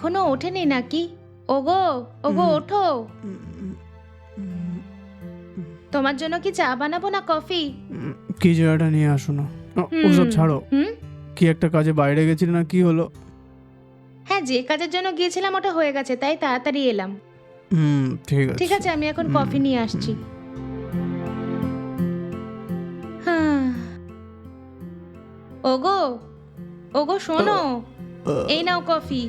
এখনও ওঠেনি নাকি? ওগো ওগো ওঠো। তোমার জন্য কি চা বানাবো না কফি? কি জায়গাটা নিয়ে আসো না। ওসব ছাড়ো। কি একটা কাজে বাইরে গেছিলে না কি হলো? হ্যাঁ যে কাজের জন্য গিয়েছিলাম ওটা হয়ে গেছে তাই তাড়াতাড়ি এলাম। হুম ঠিক আছে। ঠিক আছে আমি এখন কফি নিয়ে আসছি। ওগো ওগো শোনো। এই নাও কফি।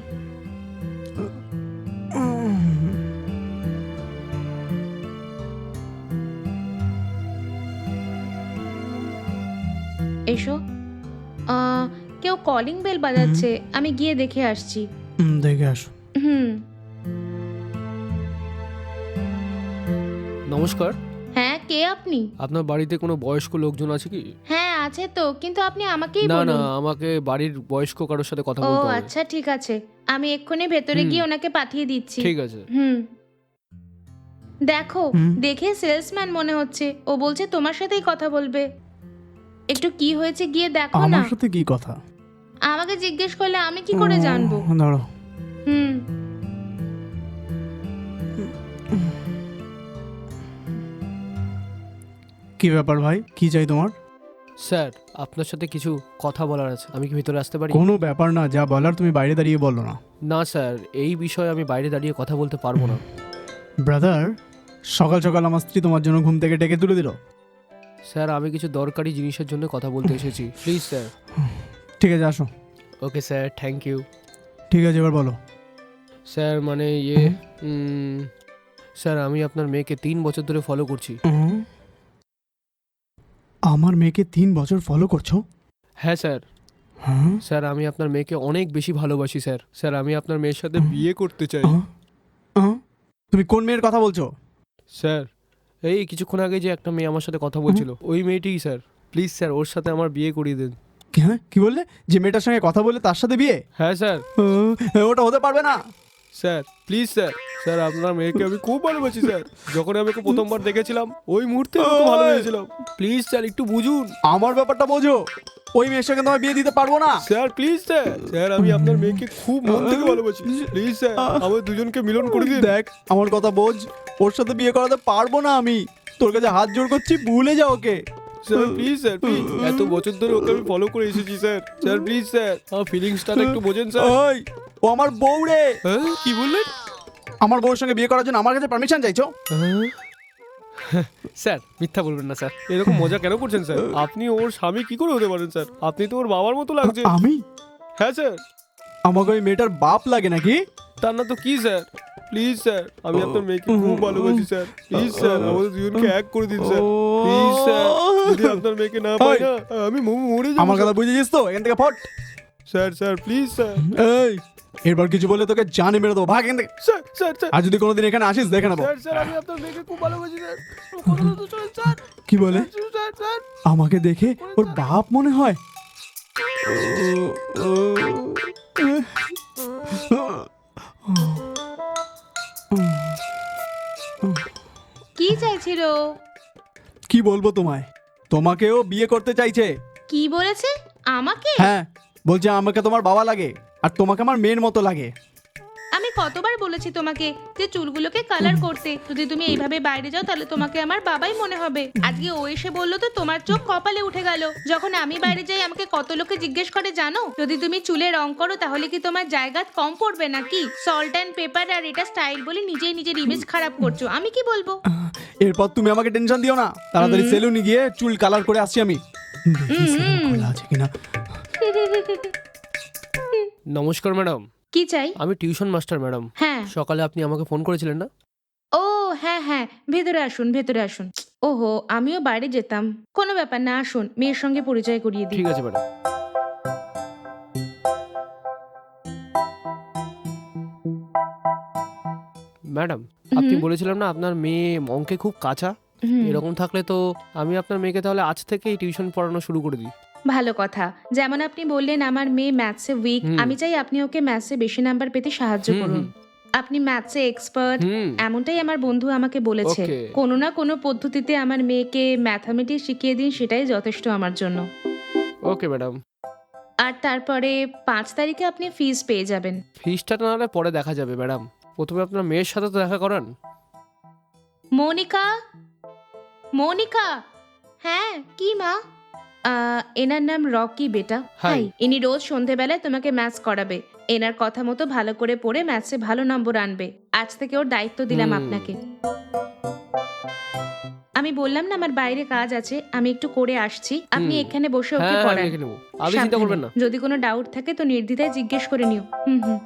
এসো। আহ, কেউ কলিং বেল বাজাচ্ছে। আমি গিয়ে দেখে আসছি। দেখে আসো। হুম। নমস্কার। হ্যাঁ কে আপনি? আপনার বাড়িতে কোনো বয়স্ক লোকজন আছে কি? হ্যাঁ আছে তো কিন্তু আপনি আমাকেই না না আমাকে বাড়ির বয়স্ক কারোর সাথে কথা ও বলতে হবে। আচ্ছা ঠিক আছে। আমি এক্ষুনি ভেতরে গিয়ে ওনাকে পাঠিয়ে দিচ্ছি। ঠিক আছে। হুম। দেখো দেখে সেলসম্যান মনে হচ্ছে। ও বলছে তোমার সাথেই কথা বলবে। একটু কি হয়েছে গিয়ে দেখো না। আমার সাথে কি কথা? আমাকে জিজ্ঞেস করলে আমি কি করে জানব? দাঁড়াও। হুম। কি ব্যাপার ভাই? কি চাই তোমার? স্যার আপনার সাথে কিছু কথা বলার আছে। আমি কি ভিতরে আসতে পারি? কোনো ব্যাপার না যা বলার তুমি বাইরে দাঁড়িয়ে বলো না। না স্যার এই বিষয়ে আমি বাইরে দাঁড়িয়ে কথা বলতে পারব না। ব্রাদার সকাল সকাল আমার স্ত্রী তোমার জন্য ঘুম থেকে ডেকে তুলে দিল। স্যার আমি কিছু দরকারি জিনিসের জন্য কথা বলতে এসেছি। প্লিজ স্যার ঠিক আছে আসো। ওকে স্যার থ্যাংক ইউ ঠিক আছে এবার বলো। স্যার মানে ইয়ে উম, স্যার আমি আপনার মেয়েকে তিন বছর ধরে ফলো করছি। আমার মেয়েকে তিন বছর ফলো করছ? হ্যাঁ স্যার। হ্যাঁ? স্যার আমি আপনার মেয়েকে অনেক বেশি ভালোবাসি স্যার। স্যার আমি আপনার মেয়ের সাথে বিয়ে করতে চাই? তুমি কোন মেয়ের কথা বলছো? স্যার এই কিছুক্ষণ আগে যে একটা মেয়ে আমার সাথে কথা বলছিল ওই মেয়েটিই স্যার। প্লিজ স্যার ওর সাথে আমার বিয়ে করিয়ে দিন। হ্যাঁ? কি বললে? যে মেয়েটার সঙ্গে কথা বলে তার সাথে বিয়ে? হ্যাঁ স্যার। ওটা হতে পারবে না। Sir please sir. স্যার আপনার মেয়েকে আমি খুব ভালোবাসি স্যার। যখন আমি ওকে প্রথমবার দেখেছিলাম ওই মুহূর্তে ভালো হয়েছিলাম প্লিজ স্যার একটু বুঝুন। আমার ব্যাপারটা বোঝো। ওই মেয়ের সঙ্গে তোমায় বিয়ে দিতে পারব না? Sir please sir. স্যার আমি আপনার মেয়েকে খুব মন থেকে ভালোবাসি। প্লিজ স্যার আমাদের দুজনকে মিলন করে দিন। দেখ আমার কথা বোঝ। ওর সাথে বিয়ে করাতে পারব না আমি। তোর কাছে হাত জোর করছি ভুলে যাও ওকে। স্যার প্লিজ স্যার প্লিজ এত বছর ধরে ওকে আমি ফলো করে এসেছি স্যার। Sir please sir. আমার ফিলিংসটা একটু বোঝেন স্যার। ওই ও আমার বউ রে। হ্যাঁ কি বললেন? আমার বউর সঙ্গে বিয়ে করার জন্য আমার কাছে পারমিশন চাইছো? স্যার মিথ্যা বলবেন না স্যার। এরকম মজা কেন করছেন স্যার? আপনি ওর স্বামী কি করে হতে পারেন স্যার? আপনি তো ওর বাবার মতো লাগছে। আমি? হ্যাঁ স্যার। আমাকে ওই মেয়েটার বাপ লাগে নাকি? তার না তো কি স্যার? প্লিজ স্যার আমি আপনার মেয়েকে খুব ভালোবাসি স্যার। প্লিজ স্যার আমাদের দুজনকে এক করে দিন স্যার। প্লিজ স্যার যদি আপনার মেয়েকে না পাই না আমি ম- মরে যাব আমার কথা বুঝেছিস তো? এখান থেকে ফট। স্যার স্যার প্লিজ স্যার এই এরপর কিছু বলে তোকে জানে মেরে দেবো। ভাগ এখান স্যার স্যার স্যার আর যদি কোনোদিন এখানে আসিস দেখে নেব। স্যার স্যার আমি আপনার মেয়েকে খুব ভালোবাসি স্যার কোনো তো চলেন, স্যার কি বলে? স্যার স্যার আমাকে দেখে ওর বাপ মনে হয়? কি চাইছিল? কি বলব তোমায়? তোমাকেও বিয়ে করতে চাইছে। কি বলেছে? আমাকে? হ্যাঁ। বলছে আমাকে তোমার বাবা লাগে আর তোমাকে আমার মেয়ের মতো লাগে। আমি কতবার বলেছি তোমাকে যে চুলগুলোকে কালার করতে। যদি তুমি এইভাবে বাইরে যাও তাহলে তোমাকে আমার বাবাই মনে হবে। আজকে ও এসে বলল তো তোমার চোখ কপালে উঠে গেল। যখন আমি বাইরে যাই আমাকে কত লোকে জিজ্ঞেস করে জানো? যদি তুমি চুলে রং করো তাহলে কি তোমার জায়গা কম পড়বে নাকি? সল্ট অ্যান্ড পেপার আর এটা স্টাইল বলে নিজেই নিজের ইমেজ খারাপ করছ। আমি কি বলব? এরপর তুমি আমাকে টেনশন দিও না। তাড়াতাড়ি সেলুনে গিয়ে চুল কালার করে আসছি আমি। দেখি হুম। সেলুন খোলা আছে কিনা? নমস্কার ম্যাডাম। কি চাই? আমি টিউশন মাস্টার ম্যাডাম। হ্যাঁ। সকালে আপনি আমাকে ফোন করেছিলেন না? ও হ্যাঁ হ্যাঁ। ভেতরে আসুন ভেতরে আসুন। ওহো আমিও বাইরে যেতাম। কোনো ব্যাপার না আসুন। মেয়ের সঙ্গে পরিচয় করিয়ে দিই। ঠিক আছে ম্যাডাম। ম্যাডাম আপনি বলেছিলাম না আপনার মেয়ে অঙ্কে খুব কাঁচা? এরকম থাকলে তো আমি আপনার মেয়েকে তাহলে আজ থেকেই টিউশন পড়ানো শুরু করে দিই। ভালো কথা। যেমন আপনি বললেন আমার মেয়ে ম্যাথসে উইক আমি চাই আপনি ওকে ম্যাথসে বেশি নাম্বার পেতে সাহায্য করুন। আপনি ম্যাথসে এক্সপার্ট এমনটাই আমার বন্ধু আমাকে বলেছে। কোনো না কোনো পদ্ধতিতে আমার মেয়েকে ম্যাথামেটিক্স শিখিয়ে দিন সেটাই যথেষ্ট আমার জন্য। ওকে ম্যাডাম আর তারপরে পাঁচ তারিখে আপনি ফিস পেয়ে যাবেন। ফিসটা হলে পরে দেখা যাবে ম্যাডাম প্রথমে আপনার মেয়ের সাথে তো দেখা করান। মনিকা? মনিকা? হ্যাঁ কি মা? এনার নাম রকি বেটা। হাই। ইনি রোজ সন্ধেবেলায় তোমাকে ম্যাচ করাবে। এনার কথা মতো ভালো করে পড়ে ম্যাচে ভালো নম্বর আনবে। আজ থেকে ওর দায়িত্ব দিলাম আপনাকে। আমি বললাম না আমার বাইরে কাজ আছে আমি একটু করে আসছি। আপনি এখানে বসে ওকে হ্যাঁ আমি পড়ান। আপনি চিন্তা করবেন না। যদি কোনো ডাউট থাকে তো নির্দ্বিধায় জিজ্ঞেস করে নিও। হুম হুম।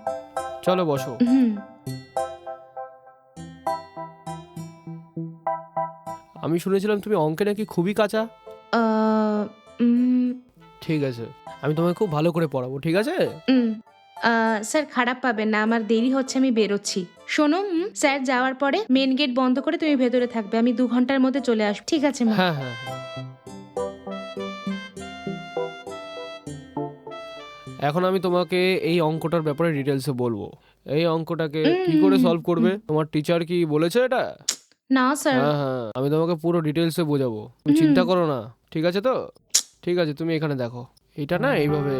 চলো বসো। হুম। আমি শুনেছিলাম তুমি অঙ্কে নাকি খুবই কাঁচা। ঠিক আছে। আমি তোমাকে খুব ভালো করে পড়াবো ঠিক আছে? উম, আহ, স্যার খারাপ পাবেন না আমার দেরি হচ্ছে আমি বেরোচ্ছি। শোনো উম, স্যার যাওয়ার পরে মেন গেট বন্ধ করে তুমি ভেতরে থাকবে আমি দু ঘণ্টার মধ্যে চলে আসব ঠিক আছে মা হ্যাঁ হ্যাঁ হ্যাঁ। এখন আমি তোমাকে এই অঙ্কটার ব্যাপারে ডিটেলসে বলব। এই অঙ্কটাকে কি করে সলভ করবে? তোমার টিচার কি বলেছে এটা? না স্যার। হ্যাঁ হ্যাঁ আমি তোমাকে পুরো ডিটেলসে বোঝাবো। তুমি চিন্তা করো না ঠিক আছে তো? ঠিক আছে তুমি এখানে দেখো। এটা না এইভাবে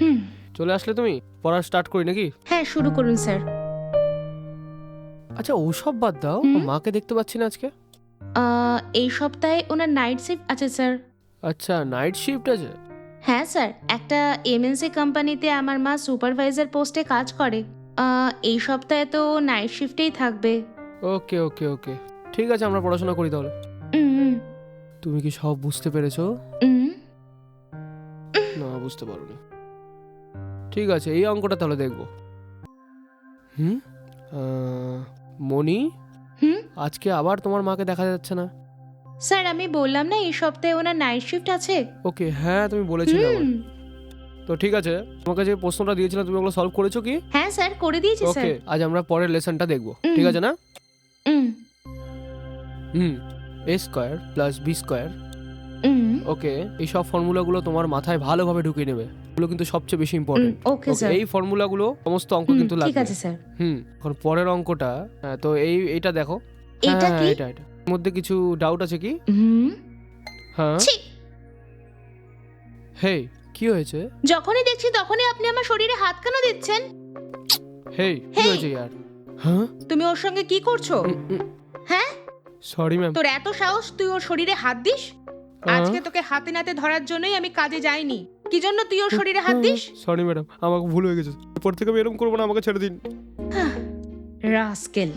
হুম, চলে আসলে তুমি? পড়া স্টার্ট করি নাকি? হ্যাঁ শুরু করুন স্যার। আচ্ছা ওসব বাদ দাও। হুম। মাকে দেখতে পাচ্ছি না আজকে। আহ, এই সপ্তাহে ওনার নাইট শিফট আছে স্যার। আচ্ছা নাইট শিফট আছে? হ্যাঁ স্যার। একটা এমএনসি কোম্পানিতে আমার মা সুপারভাইজার পোস্টে কাজ করে। আহ, এই সপ্তাহে তো নাইট শিফটেই থাকবে। ওকে ওকে ওকে। ঠিক আছে আমরা পড়াশোনা করি তাহলে। তুমি কি সব বুঝতে পেরেছ? না বুঝতে পারোনি। ঠিক আছে এই অঙ্কটা তাহলে দেখব। হুম? মনি হুম? আজকে আবার তোমার মাকে দেখা যাচ্ছে না? স্যার আমি বললাম না এই সপ্তাহে ওনার নাইট শিফট আছে? ওকে হ্যাঁ তুমি বলেছিলে হুম, তো ঠিক আছে তোমাকে যে প্রশ্নটা দিয়েছিলাম তুমি ওগুলো সলভ করেছ কি? হ্যাঁ স্যার করে দিয়েছি স্যার। ওকে আজ আমরা পরের লেসনটা দেখব। ঠিক আছে না? উম, হুম। A square plus B square um, okay এই সব ফর্মুলাগুলো তোমার মাথায় ভালোভাবে ঢুকিয়ে নেবে। এগুলো কিন্তু সবচেয়ে বেশি ইম্পর্টেন্ট ওকে ওকে স্যার এই ফর্মুলাগুলো সমস্ত অঙ্ক হুম, কিন্তু ঠিক আছে স্যার হুম এখন পরের অঙ্কটা হ্যাঁ, তো এই এইটা দেখো। এটা হ্যাঁ, কি? এটা এটা এর মধ্যে কিছু ডাউট আছে কি? হুম হ্যাঁ। ছি। হেই কি হয়েছে? যখনই দেখছি তখনই আপনি আমার শরীরে হাত কেন দিচ্ছেন? হেই কি! হয়েছে ইয়ার? হ্যাঁ? তুমি ওর সঙ্গে কি করছ? হ্যাঁ? সরি ম্যাম তোর এত সাহস তুই ওর শরীরে হাত দিস? আজকে তোকে হাতে নাতে ধরার জন্যই আমি কাজে যাইনি। কি জন্য তুই ওর শরীরে হাত দিস? সরি ম্যাডাম আমাকে ভুল হয়ে গেছে। এরপর থেকে আমি এরকম করব না আমাকে ছেড়ে দিন। রাস্কেল।